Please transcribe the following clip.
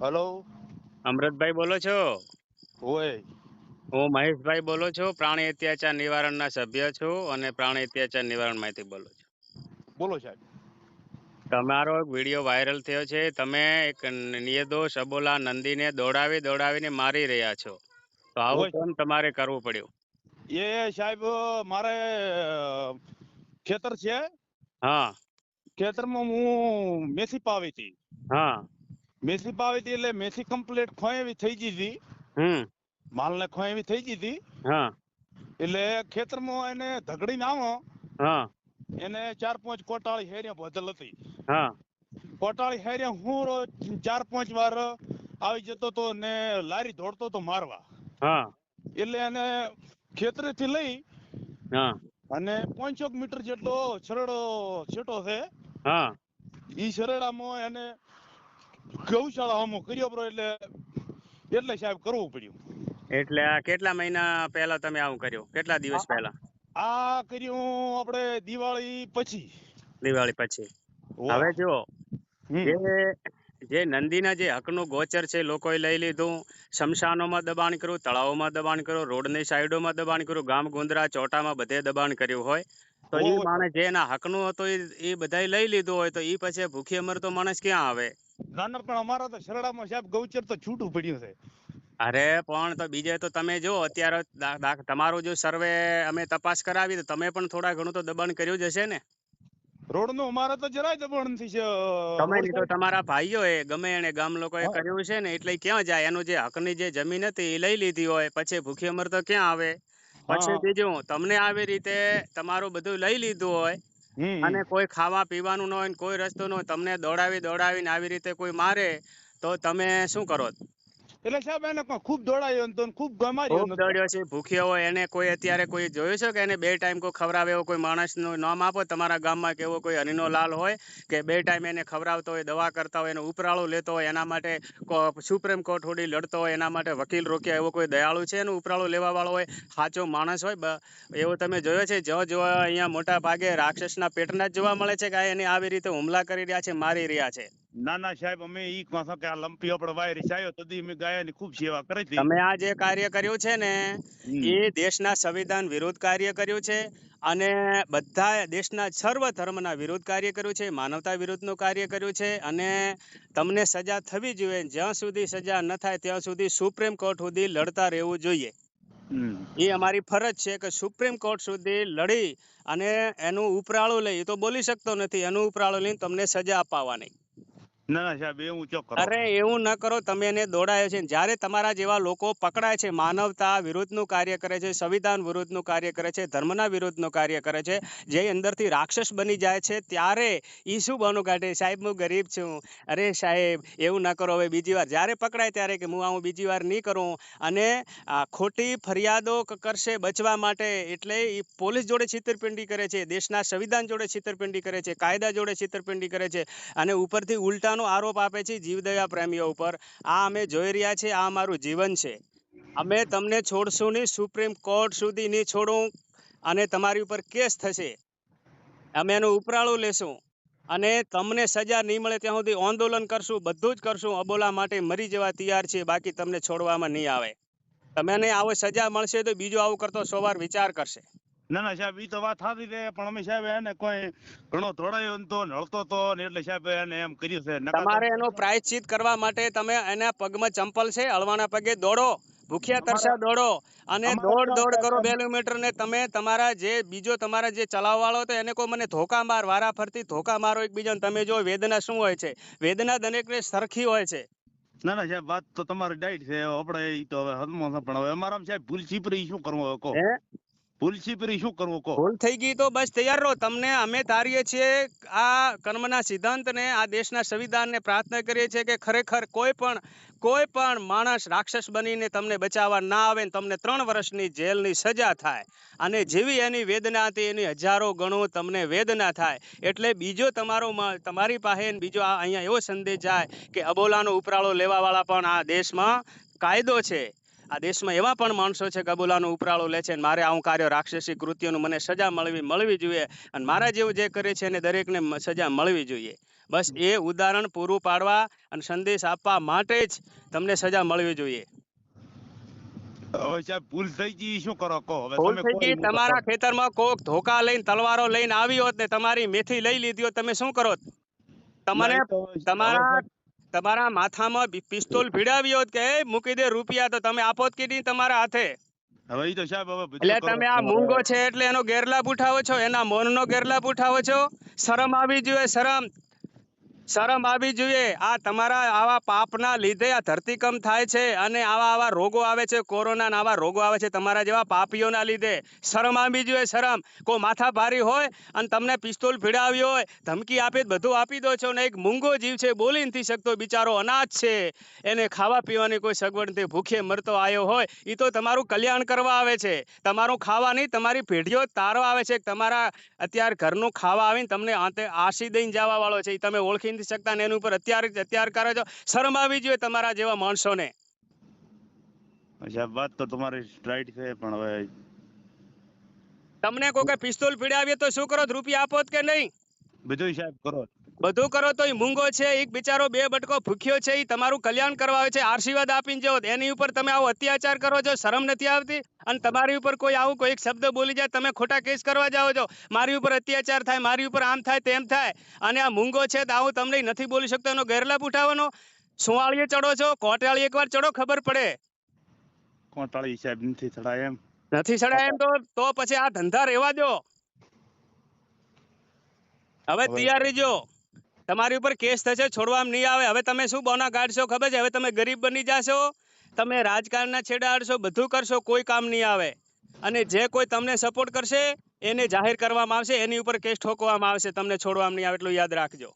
Hello. Amrutbhai બોલો છો? હું મહેશભાઈ બોલો છું પ્રાણી અત્યાચાર નિવારણના સભ્ય છું અને પ્રાણી અત્યાચાર નિવારણમાંથી બોલો છું. બોલો સાહેબ. તમારો એક વીડિયો વાયરલ થયો છે તમે એક નિર્દોષ અબોલા નંદીને દોડાવી દોડાવીને મારી રહ્યા છો. તો આવું. કેમ તમારે કરવું પડ્યું? એ સાહેબ મારે ખેતર છે. હા. ખેતરમાં હું મેથી પાવી હતી. હા. મેથી પાવી હતી એટલે મેથી કમ્પ્લીટ ખોયેવી થઈ ગઈ હતી. હમ. માલને ખોયેવી થઈ ગઈ હતી. હા. એટલે ખેતરમાં એને ધગડીને આવો. હા. એને ચાર પાંચ કોટાળી હેરિયા બોધલ હતી. હા. કોટાળી હેરિયા હું રોજ ચાર પાંચ વાર આવી જતો તો ને લારી દોડતો તો મારવા. હા. એટલે એને ખેતરેથી લઈ હા. અને પોંચોક મીટર જેટલો છરડો છેટો છે. હા. ઈ છરડામાં એને ગૌશાળા હમો કર્યો બરો એટલે એટલે સાહેબ કરવું પડ્યું. એટલે કેટલા મહિના પહેલા તમે આવું કર્યું? કેટલા દિવસ પહેલા? આ કર્યું આપણે દિવાળી પછી. દિવાળી પછી. હવે જો જે જે નંદીના જે હકનું ગોચર છે લોકોએ લઈ લીધું. શમશાનોમાં દબાણ કર્યું તળાવોમાં દબાણ કર્યું રોડની સાઈડોમાં દબાણ કર્યું ગામ ગુંદરા ચોટામાં બધે દબાણ કર્યું હોય. તો એ. માણસ જે. એના હકનું હતું એ બધા લઈ લીધું હોય તો એ પછી ભૂખી અમર તો માણસ ક્યાં આવે? ના પણ અમારા તો શરડામાં સાહેબ ગૌચર તો છૂટું પડ્યું છે. અરે પણ તો બીજે તો તમે જો અત્યારે દા- જો સર્વે અમે તપાસ કરાવી તો તમે પણ થોડા ઘણું તો દબાણ કર્યું જ હશે ને? રોડનું અમારે તો જરાય દબાણ નથી છે તમે નહીં તો તમારા તમારા એ ગમે એને ગામ લોકો એ કર્યું છે ને એટલે ક્યાં જાય? એનું જે હકની જે જમીન હતી એ લઈ લીધી હોય પછી ભૂખી અમર તો ક્યાં આવે? પછી. બીજું તમને આવી રીતે તમારું બધું લઈ લીધું હોય અને કોઈ ખાવા પીવાનું ન હોય ને કોઈ રસ્તો ન હોય તમને દોડાવી દોડાવીને આવી રીતે કોઈ મારે તો તમે શું કરો? એટલે સાહેબ એને ખૂબ દોડાયો હતો ખૂબ ગમાડ્યો ખૂબ દોડ્યો છે ભૂખ્યો હોય એને કોઈ અત્યારે કોઈ જોયું છે કે એને બે ટાઈમ કોઈ ખવડાવે એવો કોઈ માણસનું નામ આપો? તમારા ગામમાં કે એવો કોઈ હનીનો લાલ હોય કે બે ટાઈમ એને ખવડાવતો હોય દવા કરતા હોય એનો ઉપરાળો લેતો હોય એના માટે સુપ્રીમ કોર્ટ સુધી લડતો હોય એના માટે વકીલ રોક્યા એવો કોઈ દયાળુ છે એનો ઉપરાળો લેવા વાળો હોય? સાચો માણસ હોય એવો તમે જોયો છે? જો જો અહીંયા મોટા ભાગે રાક્ષસના પેટના જ જોવા મળે છે કે એને આવી રીતે હુમલા કરી રહ્યા છે મારી રહ્યા છે? ના ના સાહેબ અમે ઈ કહો કે આ લંપી આપણો વાયરસ આવ્યો તો અમે ગાયાની ખૂબ સેવા કરી હતી. તમે આ જે કાર્ય કર્યું છે ને એ દેશના સંવિધાન વિરુદ્ધ કાર્ય કર્યું છે અને બધા દેશના સર્વ ધર્મના વિરુદ્ધ કાર્ય કર્યું છે માનવતા વિરુદ્ધનું કાર્ય કર્યું છે અને તમને સજા થવી જોઈએ. જ્યાં સુધી સજા ન થાય ત્યાં સુધી સુપ્રીમ કોર્ટ સુધી લડતા રહેવું જોઈએ. એ અમારી ફરજ છે કે સુપ્રીમ કોર્ટ સુધી લડી અને એનું ઉપરાળું લઈ. એ તો બોલી શકતો નથી એનું ઉપરાળું લઈને તમને સજા અપાવવાની. અરે, એવું ન કરો, તમે એને દોડાયો છે જ્યારે તમારા જેવા લોકો પકડાય છે, માનવતા વિરુદ્ધનું કાર્ય કરે છે, સંવિધાન વિરુદ્ધનું કાર્ય કરે છે, ધર્મના વિરુદ્ધનું કાર્ય કરે છે, જે અંદરથી રાક્ષસ બની જાય છે, ત્યારે ઈ શું બહાનું કાઢે? સાહેબ, હું ગરીબ છું. અરે, સાહેબ, એવું ન કરો. હવે બીજી વાર. જ્યારે પકડાય ત્યારે કે હું આવું બીજી વાર નહીં કરું. અને ખોટી ફરિયાદો કરશે બચવા માટે. એટલે એ પોલીસ જોડે છેતરપિંડી કરે છે, દેશના સંવિધાન જોડે છેતરપિંડી કરે છે, કાયદા જોડે છેતરપિંડી કરે છે. અને ઉપરથી ઉલટાનો આરોપ આપે છે જીવદયા પ્રેમીઓ ઉપર. આ અમે જોઈ રહ્યા છીએ આ અમારું જીવન છે. અમે તમને છોડશું નહીં, સુપ્રીમ કોર્ટ સુધી નહીં છોડું અને તમારી ઉપર કેસ થશે. અમે એનું ઉપરાળું લેશું અને તમને સજા નહીં મળે ત્યાં સુધી આંદોલન કરશું, બધું જ કરશું, અબોલા માટે મરી જવા તૈયાર છીએ, બાકી તમને છોડવામાં નહીં આવે. તમને આવો સજા મળશે તો બીજો આવું કરતો સોવાર વિચાર કરશે. ના ના સાહેબ એ તો વાત સારી છે પણ અમે સાહેબ એને કોઈ ઘણો ધોળાયો ને તો નડતો તો ને એટલે સાહેબ એને એમ કર્યું છે. તમારે એનો પ્રાયશ્ચિત કરવા માટે તમે એના પગમાં ચંપલ છે હળવાના પગે દોડો ભૂખ્યા તરસા દોડો અને દોડ દોડ કરો બે કિલોમીટર ને તમે તમારા જે બીજો તમારા જે ચલાવવાળો હતો એને કોઈ મને ધોકા માર વારા ફરતી ધોકા મારો એકબીજાને. તમે જો વેદના શું હોય છે? વેદના દરેકને સરખી હોય છે. ના ના સાહેબ વાત તો તમારી ડાઈટ છે આપણે ઈ તો હવે હદમાં પણ હવે અમારા સાહેબ ભૂલ છીપરી શું કરવું હવે કહો. હે ફરી શું કરવું કહો? ભૂલ થઈ ગઈ તો બસ તૈયાર રહો. તમને અમે ધારીએ છીએ આ કર્મના સિદ્ધાંતને, આ દેશના સંવિધાનને પ્રાર્થના કરીએ છીએ કે ખરેખર કોઈ પણ કોઈ પણ માણસ રાક્ષસ બનીને તમને બચાવવા ના આવે ને તમને ત્રણ વર્ષની જેલની સજા થાય અને જેવી એની વેદના હતી એની હજારો ગણો તમને વેદના થાય. એટલે બીજો તમારો તમારી પાસે બીજો અહીંયા એવો સંદેશ જાય કે અબોલાનો ઉપરાળો લેવાવાળા પણ આ દેશમાં કાયદો છે. આ દેશમાં એવા પણ માણસો છે કબૂલાનો ઉપરાળો લે છે અને મારે આવું કાર્ય રાક્ષસી કૃત્યોનું મને સજા મળવી મળવી જોઈએ અને મારા જેવું જે કરે છે એને દરેકને સજા મળવી જોઈએ. બસ એ ઉદાહરણ પૂરું પાડવા અને સંદેશ આપવા માટે જ તમને સજા મળવી જોઈએ. ભૂલ થઈ ગઈ શું કરો કહો? હવે ભૂલ થઈ ગઈ તમારા. ખેતરમાં કોક ધોકા લઈને તલવારો લઈને આવી હોત ને તમારી મેથી લઈ લીધી હોત તમે શું કરો? તમને તમારા તમારા માથામાં પિસ્તોલ ભીડાવી હોત કે મૂકી દે રૂપિયા તો તમે આપોત કે નહીં તમારા હાથે. હવે તો સાહેબ હવે એટલે તમે આ. મૂંગો છે એટલે એનો ગેરલાભ ઉઠાવો છો એના મૌનનો ગેરલાભ ઉઠાવો છો. શરમ આવી જોઈએ શરમ. શરમ આવી જોઈએ. આ તમારા આવા પાપના લીધે આ ધરતીકંપ થાય છે અને આવા આવા રોગો આવે છે. કોરોના આવા રોગો આવે છે તમારા જેવા પાપીઓના લીધે. શરમ આવી જોઈએ, શરમ. કોઈ માથા ભારી હોય અને તમને પિસ્તોલ ભીડાવી હોય, ધમકી આપી બધું આપી દો છો ને એક મૂંગો જીવ છે, બોલી નથી શકતો, બિચારો અનાજ છે. એને ખાવા પીવાની કોઈ સગવડ નથી. ભૂખે મરતો આવ્યો હોય એ તો તમારું કલ્યાણ કરવા આવે છે. તમારું ખાવા નહીં, તમારી પેઢીઓ તારવા આવે છે તમારા અત્યારે ઘરનું ખાવા આવીને તમને આંતે આશી દઈને જવા વાળો છે. એ તમે ઓળખી નથી શકતા ને એની ઉપર અત્યારે અત્યાર કરે છો. શરમ આવી જોઈએ તમારા જેવા માણસોને. સાહેબ વાત તો તમારી સ્ટ્રાઇટ છે પણ હવે તમને કોઈ પિસ્તોલ પીડાવીએ તો શું કરો? રૂપિયા આપો કે નહીં? બધું સાહેબ કરો. બધું કરો તો એ મૂંગો છે એક બિચારો બે બટકો ભૂખ્યો છે એ તમારું કલ્યાણ કરવા આવે છે આશીર્વાદ આપીને જાઓ એની ઉપર તમે આવો અત્યાચાર કરો છો શરમ નથી આવતી? અને તમારી ઉપર કોઈ આવું કોઈ એક શબ્દ બોલી જાય તમે ખોટા કેસ કરવા જાઓ છો મારી ઉપર અત્યાચાર થાય મારી ઉપર આમ થાય તેમ થાય અને આ મૂંગો છે તો આવું તમને નથી બોલી શકતો એનો ગેરલાભ ઉઠાવવાનો? સુવાળીએ ચડો છો કોટાળી એકવાર ચડો ખબર પડે. કોટાળી સાહેબ નથી ચડાય એમ. નથી ચડાય એમ તો તો પછી આ ધંધા રહેવા દો. હવે હવે- તૈયાર રહેજો. તમારી ઉપર કેસ થશે છોડવામાં નહીં આવે. હવે તમે શું બોના કાઢશો ખબર છે? હવે તમે ગરીબ બની જાશો, તમે રાજકારણના છેડા આડશો, બધું કરશો, કોઈ કામ નહીં આવે. અને જે કોઈ તમને સપોર્ટ કરશે, એને જાહેર કરવામાં આવશે, એની ઉપર કેસ ઠોકવામાં આવશે. તમને છોડવામાં નહીં આવે, એટલું યાદ રાખજો.